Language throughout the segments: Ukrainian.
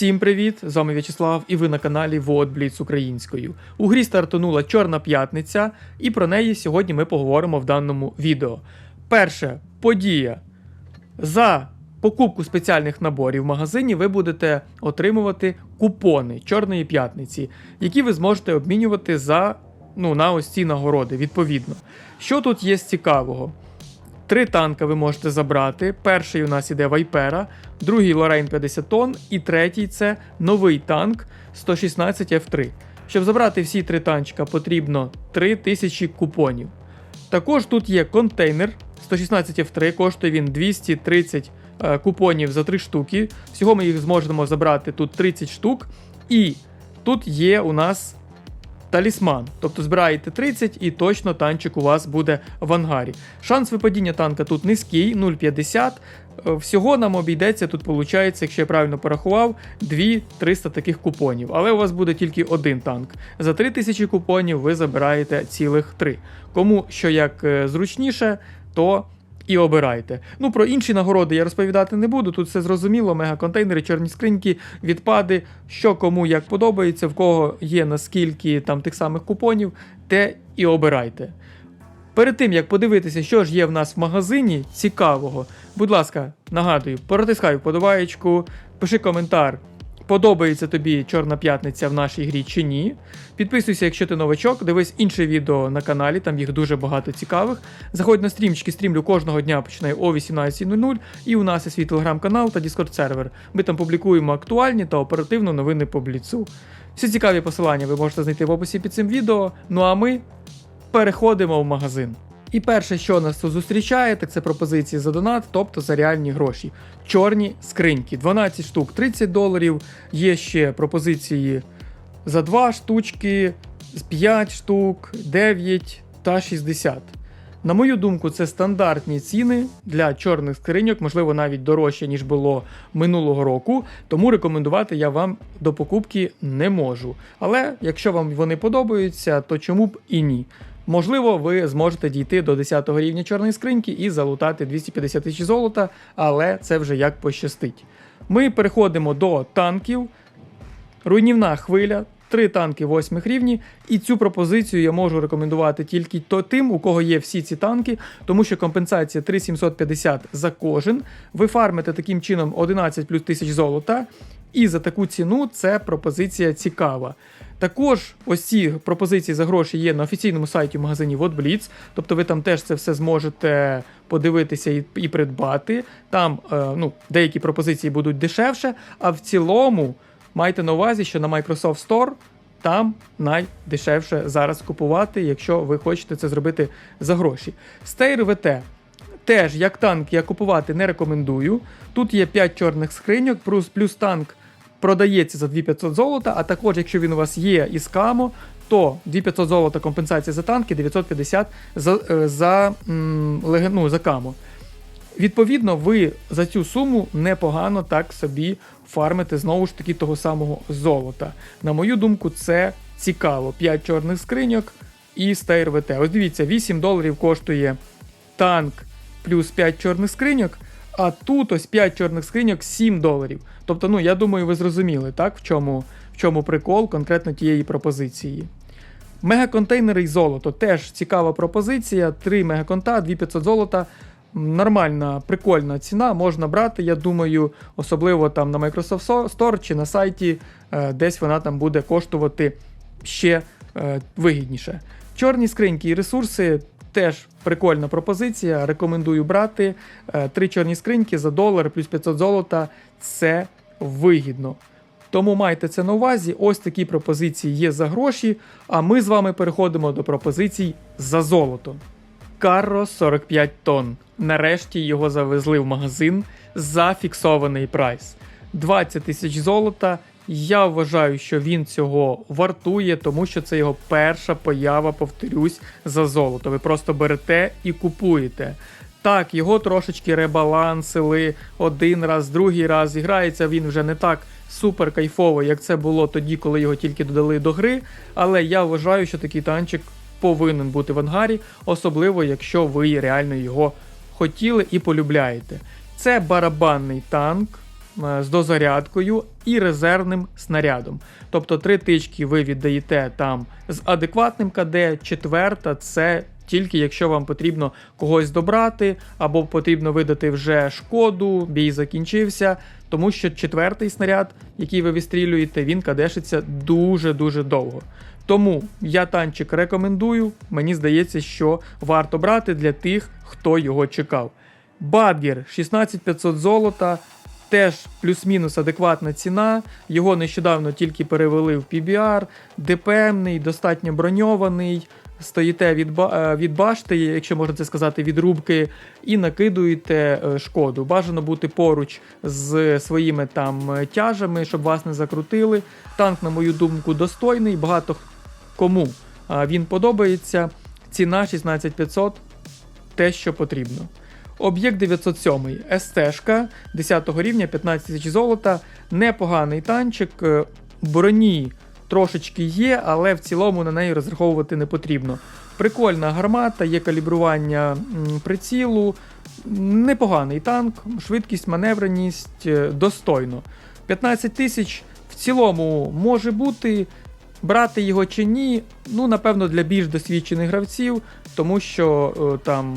Всім привіт! З вами В'ячеслав і ви на каналі Вот Бліц українською. У грі стартанула Чорна п'ятниця, і про неї сьогодні ми поговоримо в даному відео. Перше подія. За покупку спеціальних наборів в магазині ви будете отримувати купони Чорної п'ятниці, які ви зможете обмінювати за ну, на ось ці нагороди, відповідно. Що тут є з цікавого? Три танка ви можете забрати. Перший у нас іде Вайпера, другий Лорейн 50 тонн, і третій це новий танк 116 F3. Щоб забрати всі три танчика, потрібно 3000 купонів. Також тут є контейнер 116 F3, коштує він 230 е, купонів за 3 штуки. Всього ми їх зможемо забрати тут 30 штук. І тут є у нас талісман. Тобто збираєте 30 і точно танчик у вас буде в ангарі. Шанс випадіння танка тут низький, 0,50. Е, Всього нам обійдеться тут, виходить, якщо я правильно порахував, 2-300 таких купонів. Але у вас буде тільки один танк. За 3000 купонів ви забираєте цілих 3. Кому що як е, зручніше, то і обирайте. Ну про інші нагороди я розповідати не буду. Тут все зрозуміло. Мегаконтейнери, чорні скриньки, відпади, що кому як подобається, в кого є наскільки там тих самих купонів, те і обирайте. Перед тим як подивитися, що ж є в нас в магазині цікавого, будь ласка, нагадую, протискай вподобаєчку, пиши коментар. Подобається тобі Чорна п'ятниця в нашій грі чи ні. Підписуйся, якщо ти новачок, дивись інше відео на каналі, там їх дуже багато цікавих. Заходь на стрімчики, стрімлю кожного дня починаю о 18.00. І у нас є свій телеграм-канал та Discord сервер. Ми там публікуємо актуальні та оперативно новини по бліцу. Всі цікаві посилання ви можете знайти в описі під цим відео. Ну а ми переходимо в магазин. І перше, що нас тут зустрічає, так це пропозиції за донат, тобто за реальні гроші. Чорні скриньки. 12 штук 30 доларів. Є ще пропозиції за 2 штучки, з 5 штук, 9 та 60. На мою думку, це стандартні ціни для чорних скриньок, можливо, навіть дорожче, ніж було минулого року. Тому рекомендувати я вам до покупки не можу. Але якщо вам вони подобаються, то чому б і ні. Можливо, ви зможете дійти до 10 рівня чорної скриньки і залутати 250 тисяч золота, але це вже як пощастить. Ми переходимо до танків. Руйнівна хвиля, три танки 8 рівні. І цю пропозицію я можу рекомендувати тільки то тим, у кого є всі ці танки, тому що компенсація 3750 за кожен. Ви фармите таким чином 11 плюс тисяч золота. І за таку ціну це пропозиція цікава. Також ось ці пропозиції за гроші є на офіційному сайті магазині WhatBlitz, тобто ви там теж це все зможете подивитися і, і придбати. Там е, ну, деякі пропозиції будуть дешевше, а в цілому майте на увазі, що на Microsoft Store там найдешевше зараз купувати, якщо ви хочете це зробити за гроші. Steyr VT теж як танк я купувати не рекомендую. Тут є 5 чорних скриньок, плюс, плюс танк продається за 2500 золота, а також, якщо він у вас є із камо, то 2500 золота компенсація за танки, 950 за, е, за, ну, за камо. Відповідно, ви за цю суму непогано так собі фармите знову ж таки того самого золота. На мою думку, це цікаво. 5 чорних скриньок і стейр ВТ. Ось дивіться, 8 доларів коштує танк плюс 5 чорних скриньок. А тут ось 5 чорних скриньок 7 доларів. Тобто, ну я думаю, ви зрозуміли, так, в чому, в чому прикол конкретно тієї пропозиції. Мегаконтейнери і золото теж цікава пропозиція. 3 мегаконта, 2500 золота. Нормальна, прикольна ціна, можна брати, я думаю, особливо там на Microsoft Store чи на сайті, е, десь вона там буде коштувати ще е, вигідніше. Чорні скриньки і ресурси теж прикольна пропозиція. Рекомендую брати. Е, Три чорні скриньки за долар плюс 500 золота це вигідно. Тому майте це на увазі. Ось такі пропозиції є за гроші. А ми з вами переходимо до пропозицій за золото. Карро 45 тонн. Нарешті його завезли в магазин за фіксований прайс. 20 тисяч золота. Я вважаю, що він цього вартує, тому що це його перша поява, повторюсь, за золото. Ви просто берете і купуєте. Так, його трошечки ребалансили один раз, другий раз. І грається він вже не так супер кайфово, як це було тоді, коли його тільки додали до гри. Але я вважаю, що такий танчик повинен бути в ангарі, особливо якщо ви реально його хотіли і полюбляєте. Це барабанний танк. Е, з дозарядкою і резервним снарядом. Тобто три тички ви віддаєте там з адекватним КД, четверта це тільки якщо вам потрібно когось добрати, або потрібно видати вже шкоду, бій закінчився. Тому що четвертий снаряд, який ви вистрілюєте, він кадешиться дуже-дуже довго. Тому я танчик рекомендую. Мені здається, що варто брати для тих, хто його чекав. Бадгер 16500 золота. Теж плюс-мінус адекватна ціна. Його нещодавно тільки перевели в PBR. ДПМний, достатньо броньований. Стоїте від, е, від башти, якщо можна це сказати, від рубки, і накидуєте е, шкоду. Бажано бути поруч з своїми там е, тяжами, щоб вас не закрутили. Танк, на мою думку, достойний. Багато кому він подобається. Ціна 16500 те, що потрібно. Об'єкт 907 СТ-шка 10 рівня, 15 тисяч золота. Непоганий танчик. е, Броні трошечки є, але в цілому на неї розраховувати не потрібно. Прикольна гармата, є калібрування прицілу. Непоганий танк, швидкість, маневреність е, достойно. 15 тисяч в цілому може бути. Брати його чи ні, ну, напевно, для більш досвідчених гравців, тому що е, там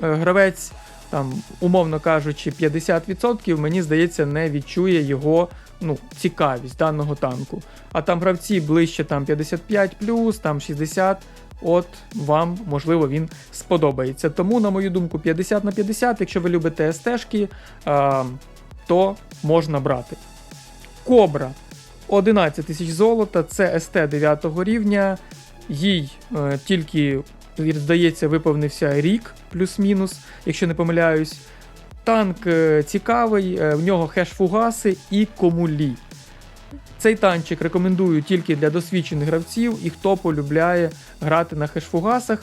гравець, там, умовно кажучи, 50%, мені здається, не відчує його ну, цікавість даного танку. А там гравці ближче там 55, там 60. От вам, можливо, він сподобається. Тому, на мою думку, 50 на 50, якщо ви любите СТ-шки, то можна брати. Кобра 11 тисяч золота, це СТ 9 рівня. Їй е, тільки, здається, виповнився рік, плюс-мінус, якщо не помиляюсь. Танк е, цікавий, е, в нього хеш-фугаси і комулі. Цей танчик рекомендую тільки для досвідчених гравців і хто полюбляє грати на хеш-фугасах,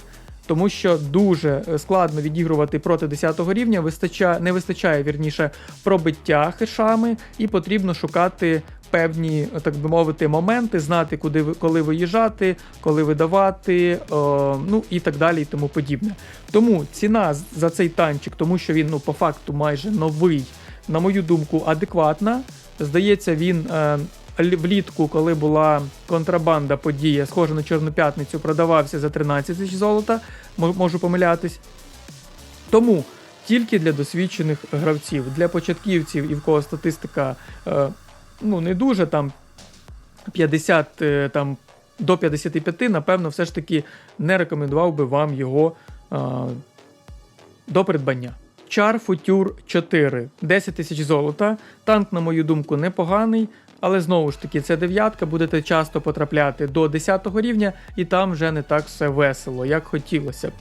тому що дуже е, складно відігрувати проти 10 рівня, вистачає, не вистачає вірніше пробиття хешами, і потрібно шукати певні, так би мовити, моменти, знати, куди ви коли виїжджати, коли видавати, о, ну і так далі, і тому подібне. Тому ціна за цей танчик, тому що він ну по факту майже новий, на мою думку, адекватна. Здається, він е, влітку, коли була контрабанда подія, схожа на Чорну п'ятницю, продавався за 13 тисяч золота. Можу помилятись. Тому тільки для досвідчених гравців, для початківців і в кого статистика е, ну, не дуже там 50 е, там, до 55, напевно, все ж таки не рекомендував би вам його е, до придбання. Чар Футюр 4, 10 тисяч золота. Танк, на мою думку, непоганий, але знову ж таки, це дев'ятка, будете часто потрапляти до 10 рівня, і там вже не так все весело, як хотілося б.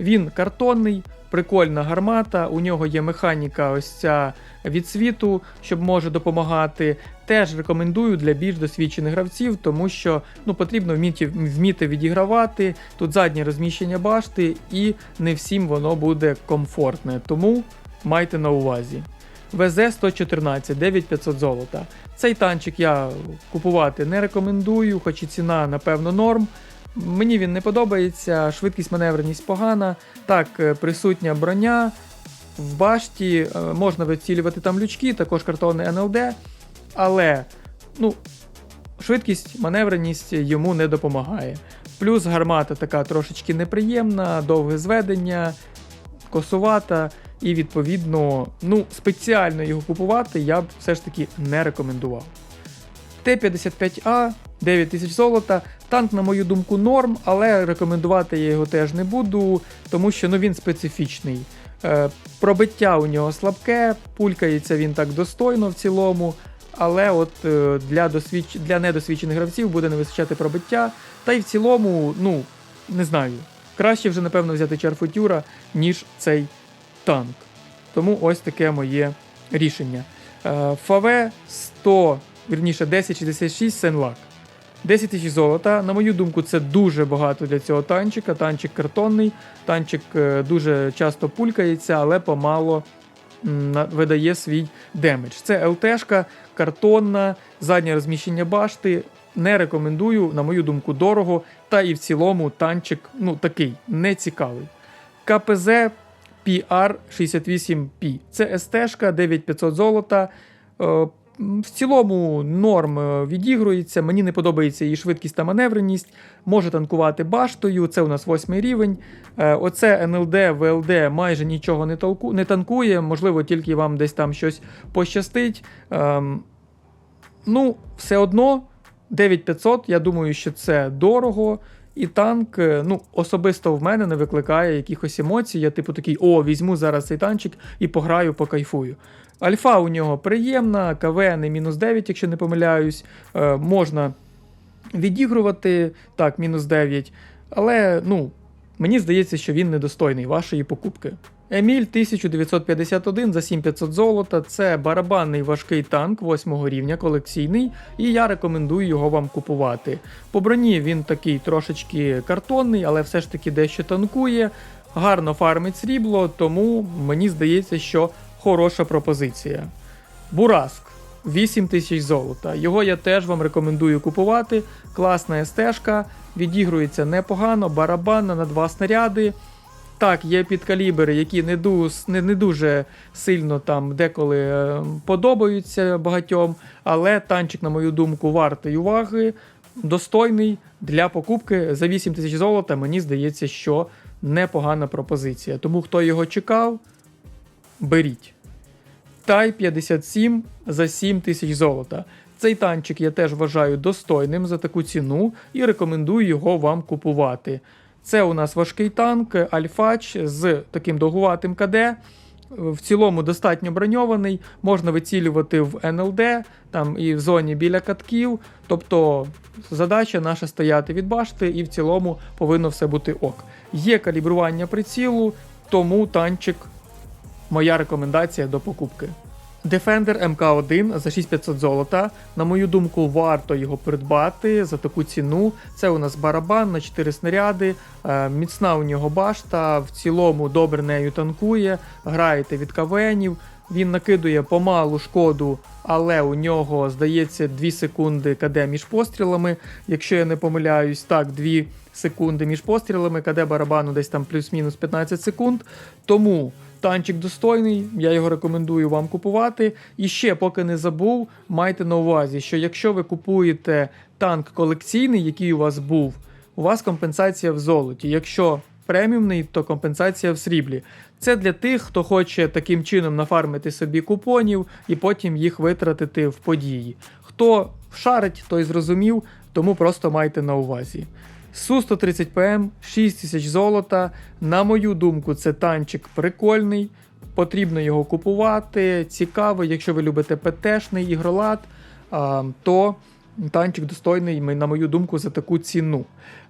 Він картонний, прикольна гармата, у нього є механіка ось ця від світу, щоб може допомагати. Теж рекомендую для більш досвідчених гравців, тому що ну, потрібно вміти, вміти відігравати. Тут заднє розміщення башти, і не всім воно буде комфортне. Тому майте на увазі. ВЗ-114, 9500 золота. Цей танчик я купувати не рекомендую, хоч і ціна, напевно, норм. Мені він не подобається, швидкість маневреність погана. Так, е, присутня броня. В башті е, можна вицілювати там лючки, також картонний НЛД, але ну, швидкість, маневреність йому не допомагає. Плюс гармата така трошечки неприємна, довге зведення, косувата, і відповідно, ну, спеціально його купувати я б все ж таки не рекомендував. Т-55А, 9 тисяч золота. Танк, на мою думку, норм, але рекомендувати я його теж не буду, тому що ну, він специфічний. Е, пробиття у нього слабке, пулькається він так достойно в цілому, але от е, для, досвідч... для недосвідчених гравців буде не вистачати пробиття. Та й в цілому, ну, не знаю, краще вже, напевно, взяти чарфутюра, ніж цей танк. Тому ось таке моє рішення. Е, ФАВ 100, вірніше 1066 Сенлак. 10 тисяч золота. На мою думку, це дуже багато для цього танчика. Танчик картонний, танчик е, дуже часто пулькається, але помало видає свій демедж. Це ЛТшка, картонна, заднє розміщення башти. Не рекомендую, на мою думку, дорого. Та і в цілому танчик ну, такий нецікавий. КПЗ PR68P. Це СТ-шка 9500 золота. В цілому норм е, відігрується. Мені не подобається її швидкість та маневреність. Може танкувати баштою. Це у нас восьмий рівень. Е, Оце НЛД, ВЛД майже нічого не, толку, не танкує. Можливо, тільки вам десь там щось пощастить. Ем, Ну, все одно 9500, я думаю, що це дорого. І танк, е, ну, особисто в мене не викликає якихось емоцій. Я, типу, такий, о, візьму зараз цей танчик і пограю, покайфую. Альфа у нього приємна, КВН мінус 9, якщо не помиляюсь. Е, можна відігрувати, так, мінус 9. Але, ну, мені здається, що він недостойний вашої покупки. Еміль 1951 за 7500 золота. Це барабанний важкий танк 8 рівня, колекційний, і я рекомендую його вам купувати. По броні він такий трошечки картонний, але все ж таки дещо танкує. Гарно фармить срібло, тому мені здається, що хороша пропозиція. Бураск 8 тисяч золота. Його я теж вам рекомендую купувати. Класна СТ-шка, відігрується непогано, барабанна на два снаряди. Так, є підкалібри, які не, ду- не, не дуже сильно там деколи е, подобаються багатьом, але танчик, на мою думку, вартий уваги, достойний для покупки за 8 тисяч золота. Мені здається, що непогана пропозиція. Тому хто його чекав, беріть. Тай 57 за 7 тисяч золота. Цей танчик я теж вважаю достойним за таку ціну і рекомендую його вам купувати. Це у нас важкий танк Альфач з таким довгуватим КД. В цілому достатньо броньований, можна вицілювати в НЛД, там і в зоні біля катків. Тобто задача наша стояти від башти, і в цілому повинно все бути ок. Є калібрування прицілу, тому танчик моя рекомендація до покупки. Defender MK1 за 6500 золота. На мою думку, варто його придбати за таку ціну. Це у нас барабан на 4 снаряди, е, міцна у нього башта, в цілому добре нею танкує, граєте від кавенів. Він накидує помалу шкоду, але у нього здається 2 секунди КД між пострілами. Якщо я не помиляюсь, так, 2 секунди між пострілами, КД барабану десь там плюс-мінус 15 секунд. Тому танчик достойний, я його рекомендую вам купувати. І ще, поки не забув, майте на увазі, що якщо ви купуєте танк колекційний, який у вас був, у вас компенсація в золоті. Якщо преміумний, то компенсація в сріблі. Це для тих, хто хоче таким чином нафармити собі купонів і потім їх витратити в події. Хто шарить, той зрозумів, тому просто майте на увазі. Су-130 ПМ, 6 тисяч золота. На мою думку, це танчик прикольний. Потрібно його купувати. Цікаво, якщо ви любите ПТшний ігролад, то танчик достойний, на мою думку, за таку ціну.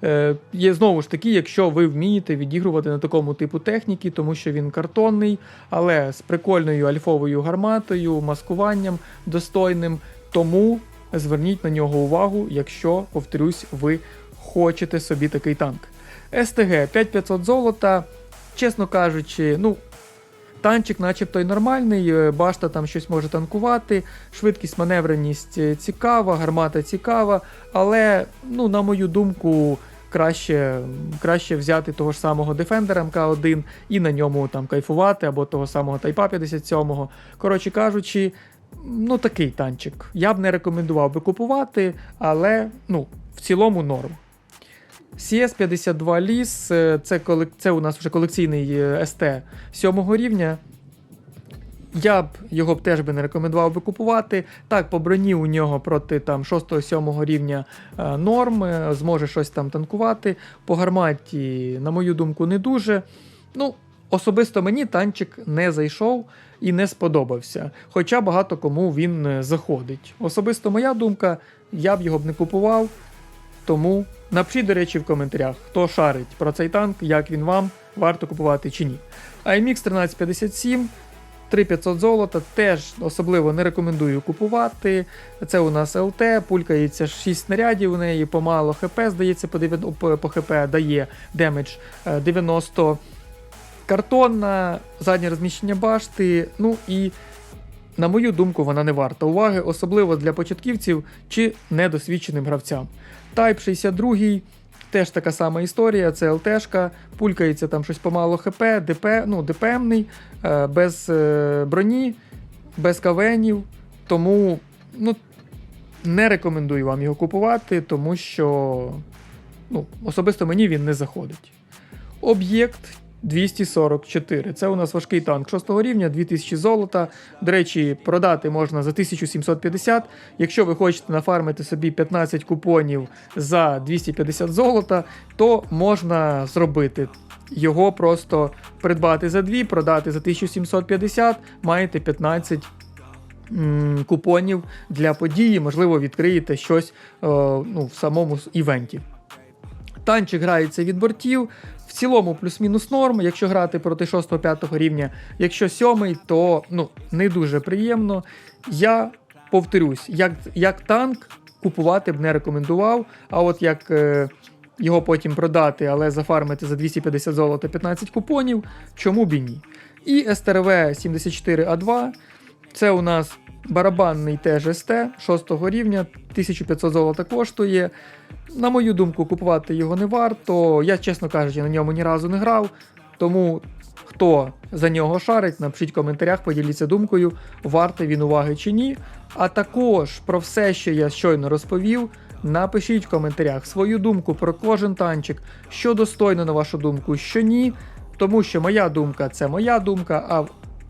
Е, є знову ж таки, якщо ви вмієте відігрувати на такому типу техніки, тому що він картонний, але з прикольною альфовою гарматою, маскуванням достойним. Тому зверніть на нього увагу, якщо, повторюсь, ви хочете собі такий танк. СТГ 5500 золота. Чесно кажучи, ну. Танчик, начебто й нормальний, е, башта там щось може танкувати, швидкість, маневреність е, цікава, гармата цікава, але, ну, на мою думку, краще, краще взяти того ж самого Defender МК1 і на ньому там кайфувати, або того самого Тайпа 57. Коротше кажучи, ну такий танчик. Я б не рекомендував би купувати, але ну, в цілому норм. CS52 ліс, е, це, колек... це у нас вже колекційний е, СТ 7 рівня. Я б його б теж би не рекомендував би купувати. Так, по броні у нього проти там 6-7 рівня е, норм, зможе щось там танкувати. По гарматі, на мою думку, не дуже. Ну, особисто мені танчик не зайшов і не сподобався. Хоча багато кому він заходить. Особисто моя думка, я б його б не купував. Тому напишіть, до речі, в коментарях, хто шарить про цей танк, як він вам, варто купувати чи ні. IMX 1357, 3500 золота, теж особливо не рекомендую купувати. Це у нас ЛТ, пулькається 6 снарядів у неї, помало ХП, здається, по, 9 по, ХП дає демедж е, 90. Картонна, заднє розміщення башти, ну і на мою думку, вона не варта уваги, особливо для початківців чи недосвідченим гравцям. Type 62 теж така сама історія, це ЛТшка, пулькається там щось помало ХП, ДП, ну, ДПМний, е, без е, броні, без кавенів. Тому ну, не рекомендую вам його купувати, тому що ну, особисто мені він не заходить. Об'єкт 244. Це у нас важкий танк 6 рівня, 2000 золота. До речі, продати можна за 1750. Якщо ви хочете нафармити собі 15 купонів за 250 золота, то можна зробити. Його просто придбати за 2, продати за 1750, маєте 15 м, купонів для події, можливо, відкриєте щось е, ну, в самому івенті. Танчик грається від бортів. В цілому плюс-мінус норм. Якщо грати проти 6-5 рівня, якщо 7, то ну, не дуже приємно. Я повторюсь, як, як танк купувати б не рекомендував. А от як е, його потім продати, але зафармити за 250 золота 15 купонів, чому б і ні. І СТРВ 74А2. Це у нас барабанний теж СТ 6 рівня, 1500 золота коштує. На мою думку, купувати його не варто. Я, чесно кажучи, на ньому ні разу не грав. Тому хто за нього шарить, напишіть в коментарях, поділіться думкою, вартий він уваги чи ні. А також про все, що я щойно розповів, напишіть в коментарях свою думку про кожен танчик, що достойно на вашу думку, що ні. Тому що моя думка це моя думка, а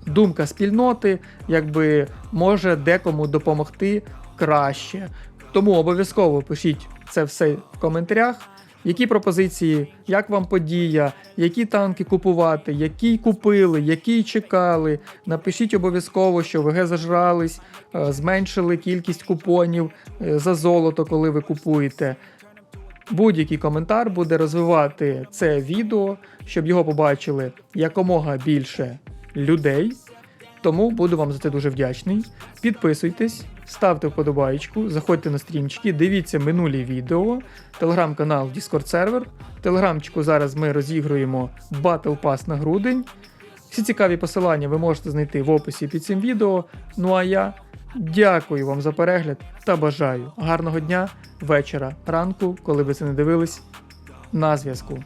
думка спільноти якби може декому допомогти краще. Тому обов'язково пишіть це все в коментарях. Які пропозиції, як вам подія, які танки купувати, які купили, які чекали. Напишіть обов'язково, що ВГ зажрались, е, зменшили кількість купонів е, за золото, коли ви купуєте. Будь-який коментар буде розвивати це відео, щоб його побачили якомога більше людей. Тому буду вам за це дуже вдячний. Підписуйтесь, ставте вподобайку, заходьте на стрімчики, дивіться минулі відео, телеграм-канал, Discord сервер. Телеграмчику зараз ми розігруємо Battle Pass на грудень. Всі цікаві посилання ви можете знайти в описі під цим відео. Ну а я дякую вам за перегляд та бажаю гарного дня, вечора, ранку, коли ви це не дивились. На зв'язку.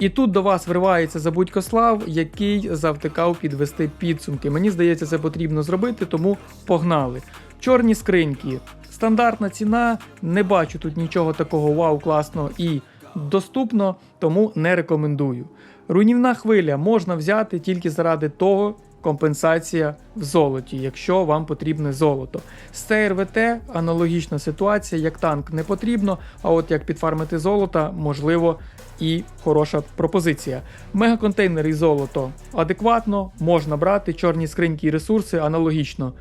І тут до вас вривається Забудькослав, який завтикав підвести підсумки. Мені здається, це потрібно зробити, тому погнали. Чорні скриньки. Стандартна ціна, не бачу тут нічого такого вау, класно і доступно, тому не рекомендую. Руйнівна хвиля можна взяти тільки заради того, компенсація в золоті, якщо вам потрібне золото. З ЦРВТ аналогічна ситуація, як танк не потрібно, а от як підфармити золото, можливо, і хороша пропозиція. Мегаконтейнер і золото адекватно, можна брати, чорні скриньки і ресурси аналогічно.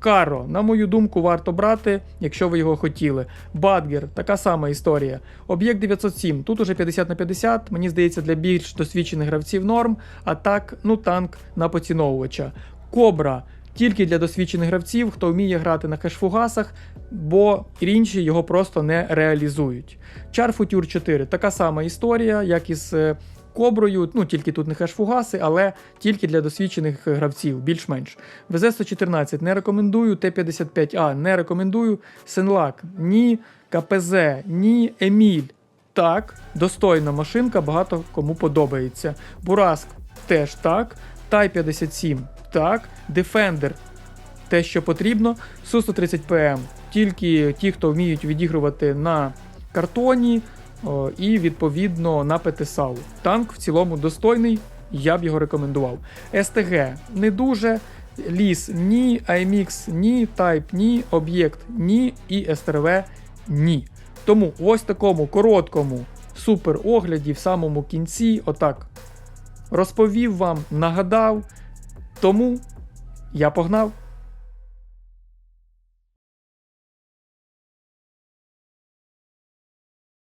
Каро, на мою думку, варто брати, якщо ви його хотіли. Бадгер, така сама історія. Об'єкт 907, тут уже 50 на 50, мені здається, для більш досвідчених гравців норм, а так, ну танк на поціновувача. Кобра. Тільки для досвідчених гравців, хто вміє грати на хешфугасах, бо інші його просто не реалізують. Чар Футюр 4 така сама історія, як із е, Коброю, ну тільки тут не хешфугаси, але тільки для досвідчених гравців, більш-менш. ВЗ-114 не рекомендую, Т-55А не рекомендую, Сенлак ні, КПЗ, ні, Еміль. Так, достойна машинка, багато кому подобається. Бураск теж так, Тай-57 так, Defender те, що потрібно. Су-130 ПМ тільки ті, хто вміють відігрувати на картоні о, і відповідно на ПТСАУ. Танк в цілому достойний, я б його рекомендував. СТГ не дуже. Ліс ні, IMX ні, Type ні, об'єкт ні і СТРВ ні. Тому ось такому короткому супер огляді в самому кінці, отак розповів вам, нагадав. Тому я погнав.